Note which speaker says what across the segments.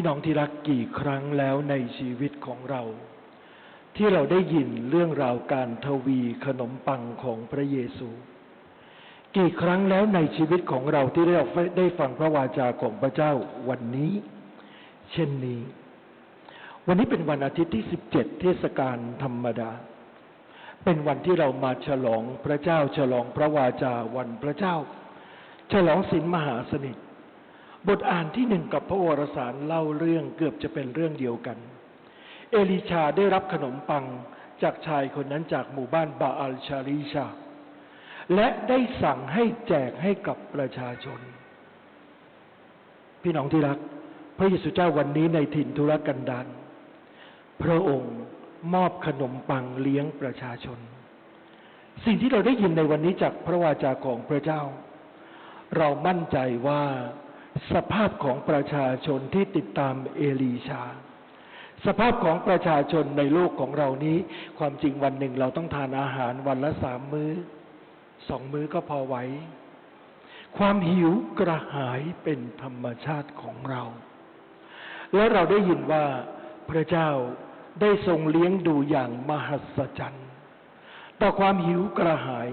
Speaker 1: พี่น้องที่รักกี่ครั้งแล้วในชีวิตของเรา ที่เราได้ยินเรื่องราวการทวีขนมปังของพระเยซู กี่ครั้งแล้วในชีวิตของเราที่ได้ได้ฟังพระวาจาของพระเจ้าวันนี้ เช่นนี้ วันนี้เป็นวันอาทิตย์ที่ 17 เทศกาลธรรมดา เป็นวันที่เรามาฉลองพระเจ้าฉลองพระวาจาวันพระเจ้า ฉลองศีลมหาสนิท บทอ่านที่หนึ่งกับพระวรสารเล่าเรื่องเกือบจะเป็นเรื่องเดียวกัน เอลิชาได้รับขนมปังจากชายคนนั้นจากหมู่บ้านบาอัลชาลีชา และได้สั่งให้แจกให้กับประชาชน พี่น้องที่รัก พระเยซูเจ้าวันนี้ในถิ่นธุรกันดารพระองค์มอบขนมปังเลี้ยงประชาชน สิ่งที่เราได้ยินในวันนี้จากพระวาจาของพระเจ้า เรามั่นใจว่า สภาพของประชาชนที่ติดตามเอลีชา สภาพของประชาชนในโลกของเรานี้ ความจริงวันหนึ่งเราต้องทานอาหารวันละสามมือ้อสองมื้อก็พอไหวความหิวกระหายเป็นธรรมชาติของเรา และเราได้ยินว่าพระเจ้าได้ทรงเลี้ยงดูอย่างมหัศจรรย์ ต่อความหิวกระหาย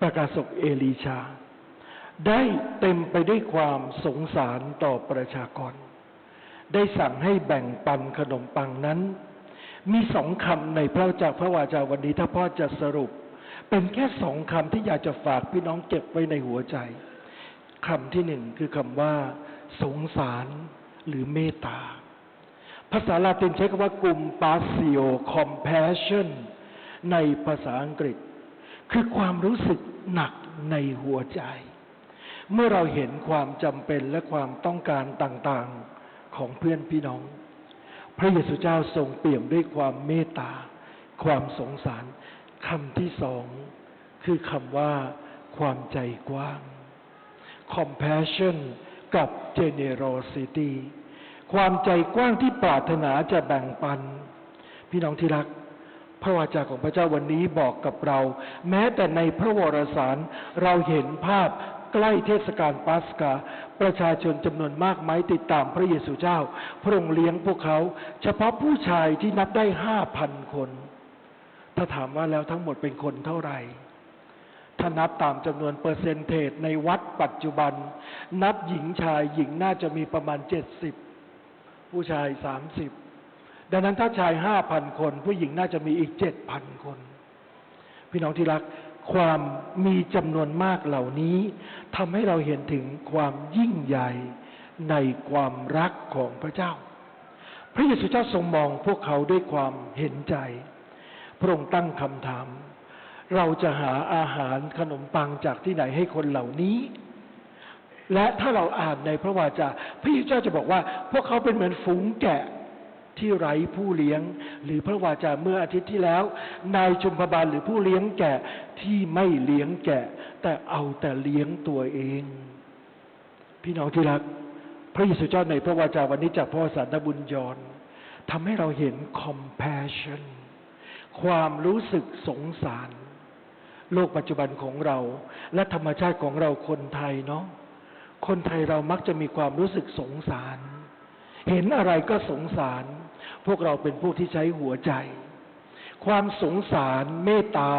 Speaker 1: ประกาศกเอลีชา ได้เต็มไปด้วยความสงสารต่อประชากร ได้สั่งให้แบ่งปันขนมปังนั้น มีสองคำในพระจากพระวาจาวันนี้ถ้าพ่อจะสรุป เป็นแค่สองคำที่อยากจะฝากพี่น้องเก็บไว้ในหัวใจคำที่หนึ่งคือคำว่า สงสารหรือเมตตา ภาษาลาตินใช้คำว่ากลุ่มปาซิโอ compassion ในภาษาอังกฤษ คือความรู้สึกหนักในหัวใจ เมื่อเราเห็นความจำเป็นและความต้องการต่างๆของเพื่อนพี่น้อง พระเยซูเจ้าทรงเปี่ยมด้วยความเมตตา ความสงสารคำที่สองคือคำว่า ความใจกว้าง compassion กับ generosity ความใจกว้างที่ปรารถนาจะแบ่งปัน พี่น้องที่รัก พระวาจาของพระเจ้าวันนี้บอกกับเรา แม้แต่ในพระวรสารเราเห็นภาพ ใกล้เทศกาลปัสกา ประชาชนจำนวนมากมายติดตามพระเยซูเจ้า พระองค์เลี้ยงพวกเขา เฉพาะผู้ชายที่นับได้ห้าพันคน ถ้าถามว่าแล้วทั้งหมดเป็นคนเท่าไหร่ถ้านับตามจำนวนเปอร์เซนเทจในวัดปัจจุบัน นับหญิงชายหญิงน่าจะมีประมาณเจ็ดสิบผู้ชายสามสิบดังนั้นถ้าชายห้าพันคน ผู้หญิงน่าจะมีอีกเจ็ดพันคน พี่น้องที่รัก ความมีจำนวนมากเหล่านี้ทำให้เราเห็นถึงความยิ่งใหญ่ในความรักของพระเจ้า พระเยซูเจ้าทรงมองพวกเขาด้วยความเห็นใจ พระองค์ตั้งคำถาม เราจะหาอาหารขนมปังจากที่ไหนให้คนเหล่านี้ และถ้าเราอ่านในพระวาจา พระเยซูเจ้าจะบอกว่า พวกเขาเป็นเหมือนฝูงแกะ ที่ไร้ผู้เลี้ยง หรือพระวาจาเมื่ออาทิตย์ที่แล้ว นายชุมพบาลหรือผู้เลี้ยงแกะที่ไม่เลี้ยงแกะ แต่เอาแต่เลี้ยงตัวเอง พี่น้องที่รัก พระเยซูเจ้าในพระวาจาวันนี้จากพระสารบุญยอนทำให้เราเห็น compassion ความรู้สึกสงสาร โลกปัจจุบันของเรา และธรรมชาติของเราคนไทยเนาะคนไทยเรามักจะมีความรู้สึกสงสาร เห็นอะไรก็สงสาร พวกเราเป็นผู้ที่ใช้หัวใจ ความสงสารเมตตา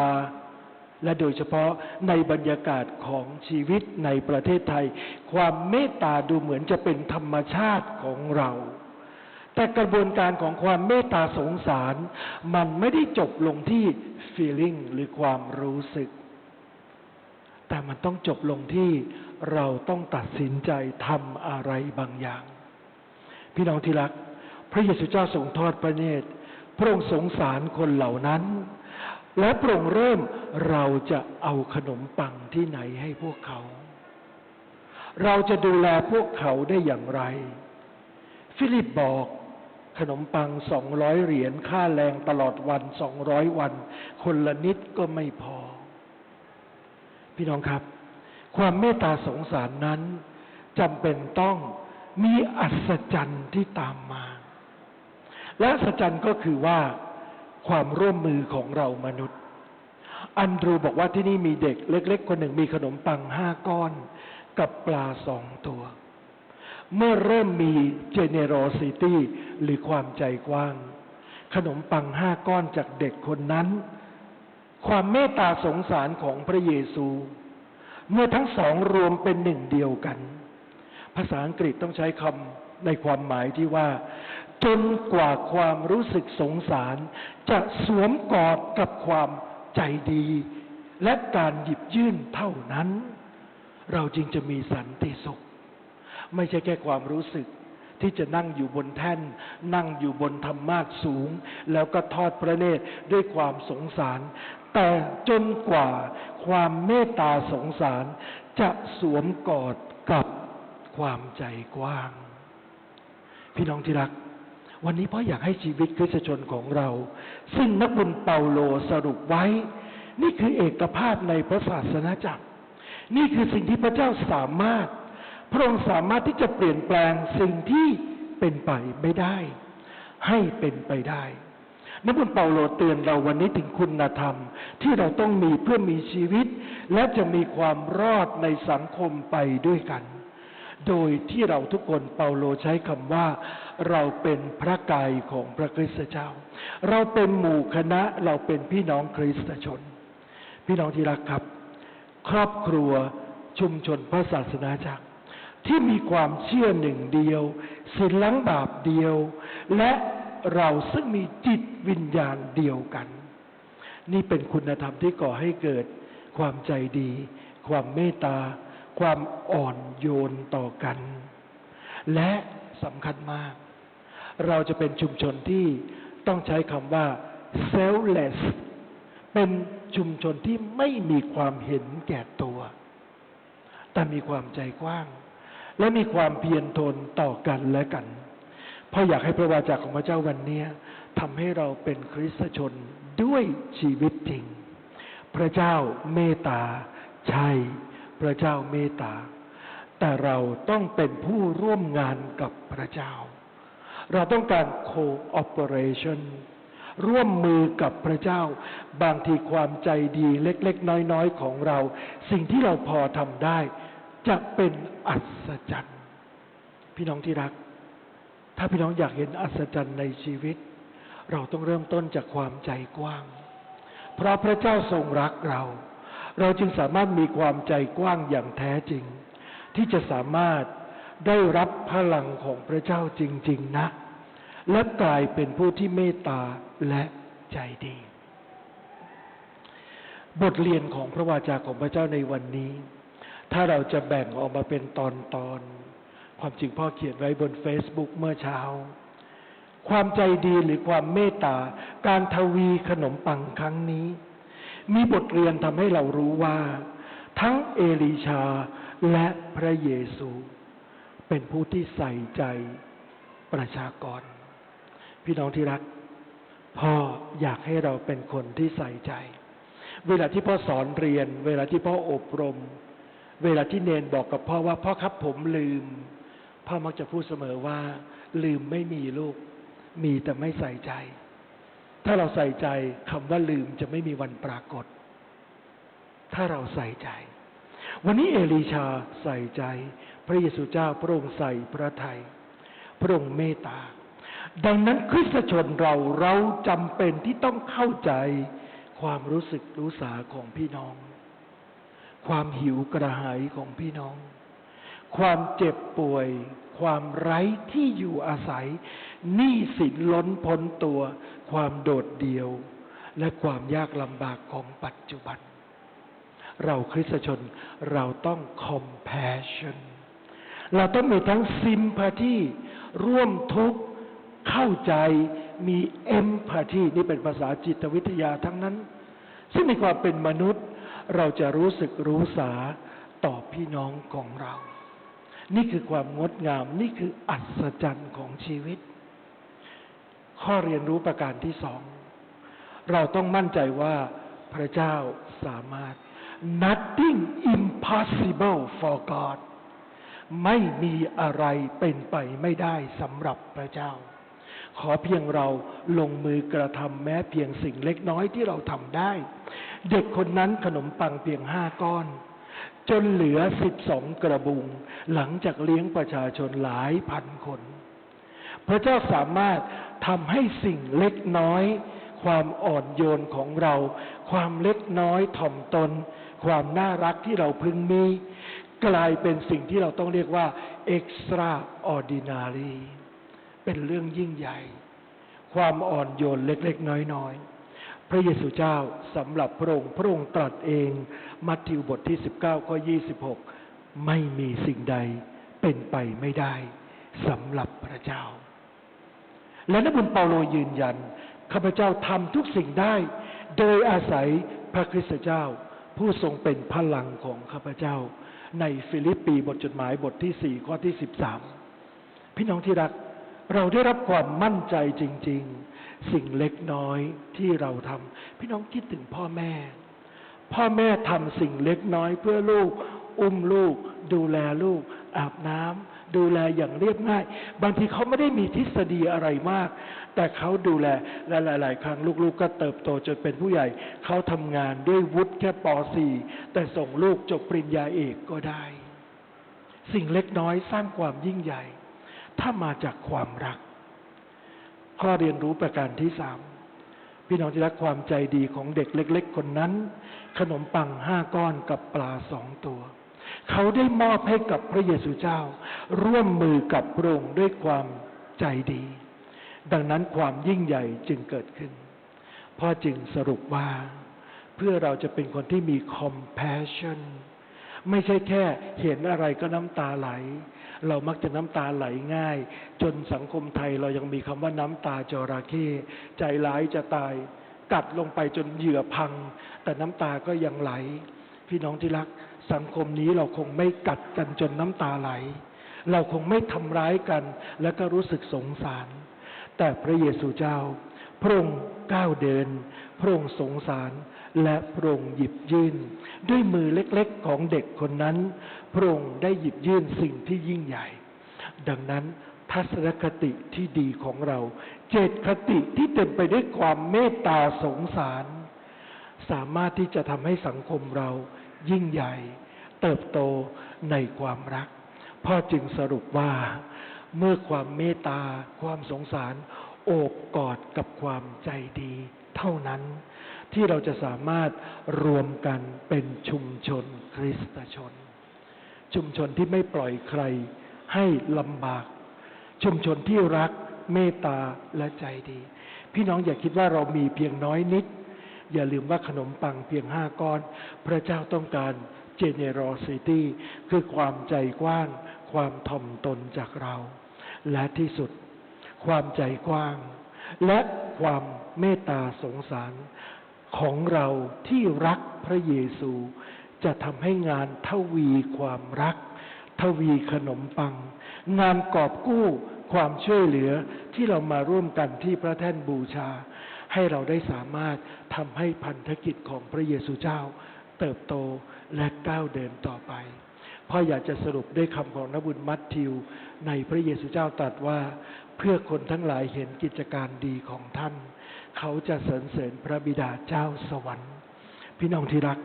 Speaker 1: และโดยเฉพาะในบรรยากาศของชีวิตในประเทศไทย ความเมตตาดูเหมือนจะเป็นธรรมชาติของเรา แต่กระบวนการของความเมตตาสงสาร มันไม่ได้จบลงที่ feeling หรือความรู้สึก แต่มันต้องจบลงที่เราต้องตัดสินใจทำอะไรบางอย่าง พี่น้องที่รัก พระเยซูเจ้าทรงทอดพระเนตร พระองค์สงสารคนเหล่านั้น และพระองค์เริ่มเราจะเอาขนมปังที่ไหนให้พวกเขา เราจะดูแลพวกเขาได้อย่างไร ฟิลิปบอกขนมปังสองร้อยเหรียญค่าแรงตลอดวันสองร้อยวัน คนละนิดก็ไม่พอ พี่น้องครับ ความเมตตาสงสารนั้นจำเป็นต้องมีอัศจรรย์ที่ตามมา และอัศจรรย์ก็คือว่าความร่วมมือของเรามนุษย์ อันดรูบอกว่าที่นี่มีเด็กเล็ก ๆ คนหนึ่งมีขนมปังห้าก้อน กับปลาสองตัว เมื่อเริ่มมี generosity หรือความใจกว้าง ขนมปังห้าก้อนจากเด็กคนนั้น ความเมตตาสงสารของพระเยซู เมื่อทั้งสองรวมเป็นหนึ่งเดียวกัน ภาษาอังกฤษต้องใช้คำในความหมายที่ว่า จนกว่าความรู้สึกสงสาร จะสวมกอดกับความใจดี และการหยิบยื่นเท่านั้น เราจึงจะมีสันติสุข ไม่ใช่แค่ความรู้สึกที่จะนั่งอยู่บนแท่น นั่งอยู่บนธรรมาสสูง แล้วก็ทอดพระเนตรด้วยความสงสาร แต่จนกว่าความเมตตาสงสาร จะสวมกอดกับความใจกว้าง พี่น้องที่รัก วันนี้พ่ออยากให้ชีวิตคริสตชนของเรา ซึ่งนักบุญเปาโลสรุปไว้ นี่คือเอกภาพในพระศาสนาจักร นี่คือสิ่งที่พระเจ้าสามารถ พระองค์สามารถที่จะเปลี่ยนแปลงสิ่งที่เป็นไปไม่ได้ ให้เป็นไปได้นักบุญเปาโลเตือนเราวันนี้ถึงคุณธรรม ที่เราต้องมีเพื่อมีชีวิต และจะมีความรอดในสังคมไปด้วยกัน โดยที่เราทุกคนเปาโลใช้คำว่า เราเป็นพระกายของพระคริสตเจ้า เราเป็นหมู่คณะเราเป็นพี่น้องคริสตชน พี่น้องที่รักครับ ครอบครัวชุมชนพระศาสนาจักรที่มีความเชื่อหนึ่งเดียวศีลล้างบาปเดียว และเราซึ่งมีจิตวิญญาณเดียวกัน นี่เป็นคุณธรรมที่ก่อให้เกิดความใจดี ความเมตตา ความอ่อนโยนต่อกัน และสำคัญมาก เราจะเป็นชุมชนที่ต้องใช้คำว่า selfless เป็นชุมชนที่ไม่มีความเห็นแก่ตัว แต่มีความใจกว้าง และมีความเพียรทนต่อกันและกันเพราะอยากให้พระวาจาของพระเจ้าวันนี้ทำให้เราเป็นคริสตชนด้วยชีวิตจริง พระเจ้าเมตตาใช่ พระเจ้าเมตตา แต่เราต้องเป็นผู้ร่วมงานกับพระเจ้า เราต้องการ cooperation ร่วมมือกับพระเจ้า บางทีความใจดีเล็ก ๆ น้อย ๆ ของเรา สิ่งที่เราพอทำได้ จะเป็นอัศจรรย์ พี่น้องที่รัก ถ้าพี่น้องอยากเห็นอัศจรรย์ในชีวิต เราต้องเริ่มต้นจากความใจกว้าง เพราะพระเจ้าทรงรักเรา เราจึงสามารถมีความใจกว้างอย่างแท้จริง ที่จะสามารถได้รับพลังของพระเจ้าจริง ๆนะ และกลายเป็นผู้ที่เมตตาและใจดี บทเรียนของพระวาจาของพระเจ้าในวันนี้ ถ้าเราจะแบ่งออกมาเป็นตอนตอนความจริงพ่อเขียนไว้บน Facebook เมื่อเช้า ความใจดีหรือความเมตตา การทวีขนมปังครั้งนี้ มีบทเรียนทำให้เรารู้ว่า ทั้งเอลีชาและพระเยซู เป็นผู้ที่ใส่ใจประชากร พี่น้องที่รัก พ่ออยากให้เราเป็นคนที่ใส่ใจ เวลาที่พ่อสอนเรียน เวลาที่พ่ออบรม เวลาที่เนนบอกกับพ่อว่า พ่อครับผมลืม พ่อมักจะพูดเสมอว่า ลืมไม่มีลูก มีแต่ไม่ใส่ใจ ถ้าเราใส่ใจคำว่าลืมจะไม่มีวันปรากฏ ถ้าเราใส่ใจ วันนี้เอลีชาใส่ใจ พระเยซูเจ้าพระองค์ใส่พระทยัยพระองค์เมตตา ดังนั้นคริสตชนเราเราจำเป็นที่ต้องเข้าใจความรู้สึกรู้สาของพี่น้อง ความหิวกระหายของพี่น้อง ความเจ็บป่วย ความไร้ที่อยู่อาศัยหนี้สินล้นพ้นตัว ความโดดเดี่ยว และความยากลำบากของปัจจุบัน เราคริสตชนเราต้อง compassion เราต้องมีทั้ง sympathy ร่วมทุกข์เข้าใจมี empathy นี่เป็นภาษาจิตวิทยาทั้งนั้น ซึ่งในความเป็นมนุษย์ เราจะรู้สึกรู้สาต่อพี่น้องของเรา นี่คือความงดงาม นี่คืออัศจรรย์ของชีวิต ข้อเรียนรู้ประการที่สอง เราต้องมั่นใจว่าพระเจ้าสามารถ nothing impossible for God ไม่มีอะไรเป็นไปไม่ได้สำหรับพระเจ้า ขอเพียงเราลงมือกระทำแม้เพียงสิ่งเล็กน้อยที่เราทำได้ เด็กคนนั้นขนมปังเพียงห้าก้อน จนเหลือ12กระบุง หลังจากเลี้ยงประชาชนหลายพันคน พระเจ้าสามารถทำให้สิ่งเล็กน้อย ความอ่อนโยนของเรา ความเล็กน้อยถ่อมตน ความน่ารักที่เราพึงมี กลายเป็นสิ่งที่เราต้องเรียกว่า extraordinary เป็นเรื่องยิ่งใหญ่ ความอ่อนโยนเล็กๆ น้อยๆ พระเยซูเจ้าสำหรับพระองค์พระองค์ตรัสเอง มัทธิวบทที่ 19ข้อ26 ไม่มีสิ่งใดเป็นไปไม่ได้สำหรับพระเจ้า และนักบุญเปาโลยืนยันข้าพเจ้าทำทุกสิ่งได้ โดยอาศัยพระคริสตเจ้า ผู้ทรงเป็นพลังของข้าพเจ้า ในฟิลิปปีบทจดหมายบทที่ 4 ข้อที่ 13 พี่น้องที่รัก เราได้รับความมั่นใจจริง ๆ สิ่งเล็กน้อยที่เราทำพี่น้องคิดถึงพ่อแม่ พ่อแม่ทำสิ่งเล็กน้อยเพื่อลูก อุ้มลูก ดูแลลูก อาบน้ำดูแลอย่างเรียบง่าย บางทีเขาไม่ได้มีทฤษฎีอะไรมาก แต่เขาดูแลและหลาย ๆ ครั้งลูกๆก็เติบโตจนเป็นผู้ใหญ่ เขาทำงานด้วยวุฒิแค่ป .4 แต่ส่งลูกจบปริญญาเอกก็ได้ สิ่งเล็กน้อยสร้างความยิ่งใหญ่ ถ้ามาจากความรัก ข้อเรียนรู้ประการที่สามพี่น้องที่รักความใจดีของเด็กเล็ก ๆ คนนั้น ขนมปังห้าก้อนกับปลาสองตัว เขาได้มอบให้กับพระเยซูเจ้า ร่วมมือกับพระองค์ด้วยความใจดี ดังนั้นความยิ่งใหญ่จึงเกิดขึ้นพ่อจึงสรุปว่า เพื่อเราจะเป็นคนที่มี compassion ไม่ใช่แค่เห็นอะไรก็น้ำตาไหล เรามักจะน้ำตาไหลง่าย จนสังคมไทยเรายังมีคำว่าน้ำตาจระเข้ใจร้ายจะตาย กัดลงไปจนเหยื่อพัง แต่น้ำตาก็ยังไหล พี่น้องที่รัก สังคมนี้เราคงไม่กัดกันจนน้ำตาไหล เราคงไม่ทำร้ายกัน แล้วก็รู้สึกสงสาร แต่พระเยซูเจ้า พระองค์ก้าวเดิน พระองค์สงสาร และพระองค์หยิบยื่น ด้วยมือเล็กๆของเด็กคนนั้น พระองค์ได้หยิบยื่นสิ่งที่ยิ่งใหญ่ ดังนั้นทัศนคติที่ดีของเรา เจตคติที่เต็มไปด้วยความเมตตาสงสาร สามารถที่จะทำให้สังคมเรายิ่งใหญ่ เติบโตในความรัก พ่อจึงสรุปว่า เมื่อความเมตตา ความสงสาร โอบกอดกับความใจดี เท่านั้น ที่เราจะสามารถรวมกันเป็นชุมชนคริสตชน ชุมชนที่ไม่ปล่อยใครให้ลำบาก ชุมชนที่รักเมตตาและใจดี พี่น้องอย่าคิดว่าเรามีเพียงน้อยนิด อย่าลืมว่าขนมปังเพียงห้าก้อน พระเจ้าต้องการ generosity คือความใจกว้าง ความถ่อมตนจากเรา และที่สุด ความใจกว้าง และความเมตตาสงสาร ของเราที่รักพระเยซู จะทำให้งานทวีความรัก ทวีขนมปัง งานกอบกู้ความช่วยเหลือที่เรามาร่วมกันที่พระแท่นบูชา ให้เราได้สามารถทำให้พันธกิจของพระเยซูเจ้า เติบโตและก้าวเดินต่อไปพ่ออยากจะสรุปด้วยคำของนบุญมัทธิว ในพระเยซูเจ้าตรัสว่า เพื่อคนทั้งหลายเห็นกิจการดีของท่าน เขาจะสรรเสริญพระบิดาเจ้าสวรรค์ พี่น้องที่รัก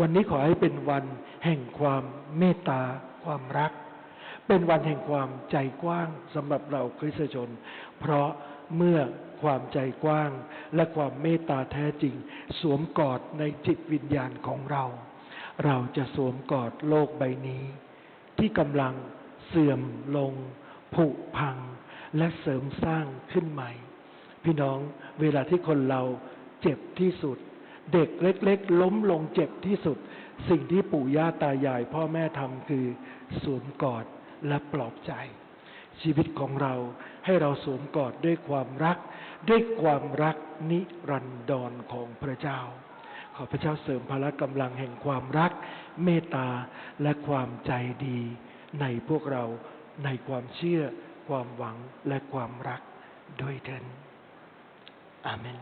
Speaker 1: วันนี้ขอให้เป็นวันแห่งความเมตตาความรัก เป็นวันแห่งความใจกว้างสำหรับเราคริสตชน เพราะเมื่อความใจกว้างและความเมตตาแท้จริง สวมกอดในจิตวิญญาณของเรา เราจะสวมกอดโลกใบนี้ ที่กำลังเสื่อมลง ผุพัง และเสริมสร้างขึ้นใหม่ พี่น้องเวลาที่คนเราเจ็บที่สุด เด็กเล็ก ๆ ล้มลงเจ็บที่สุด สิ่งที่ปู่ย่าตายาย พ่อแม่ทำคือสวมกอดและปลอบใจ ชีวิตของเราให้เราสวมกอดด้วยความรัก ด้วยความรักนิรันดรของพระเจ้า ขอพระเจ้าเสริมพละกำลังแห่งความรัก เมตตาและความใจดี ในพวกเราในความเชื่อ ความหวังและความรักด้วยเถิด อาเมน